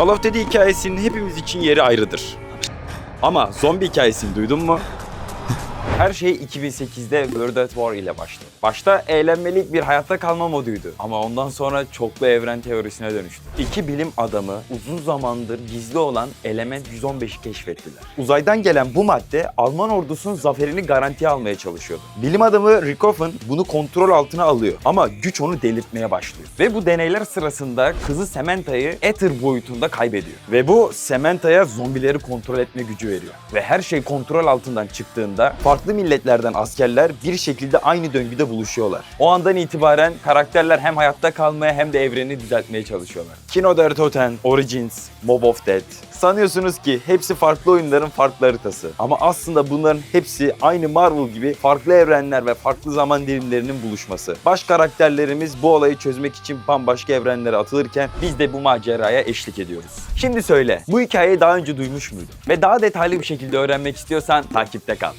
Call of Duty hikayesinin hepimiz için yeri ayrıdır. Ama zombi hikayesini duydun mu? Her şey 2008'de World at War ile başladı. Başta eğlenmelik bir hayatta kalma moduydu. Ama ondan sonra çoklu evren teorisine dönüştü. İki bilim adamı uzun zamandır gizli olan element 115'i keşfettiler. Uzaydan gelen bu madde Alman ordusunun zaferini garantiye almaya çalışıyordu. Bilim adamı Richthofen bunu kontrol altına alıyor. Ama güç onu delirtmeye başlıyor. Ve bu deneyler sırasında kızı Samantha'yı Ether boyutunda kaybediyor. Ve bu Samantha'ya zombileri kontrol etme gücü veriyor. Ve her şey kontrol altından çıktığında farklı milletlerden askerler bir şekilde aynı döngüde buluşuyorlar. O andan itibaren karakterler hem hayatta kalmaya hem de evreni düzeltmeye çalışıyorlar. Kino der Toten, Origins, Mob of Death. Sanıyorsunuz ki hepsi farklı oyunların farklı haritası. Ama aslında bunların hepsi aynı Marvel gibi farklı evrenler ve farklı zaman dilimlerinin buluşması. Baş karakterlerimiz bu olayı çözmek için bambaşka evrenlere atılırken biz de bu maceraya eşlik ediyoruz. Şimdi söyle, bu hikayeyi daha önce duymuş muydun? Ve daha detaylı bir şekilde öğrenmek istiyorsan takipte kal.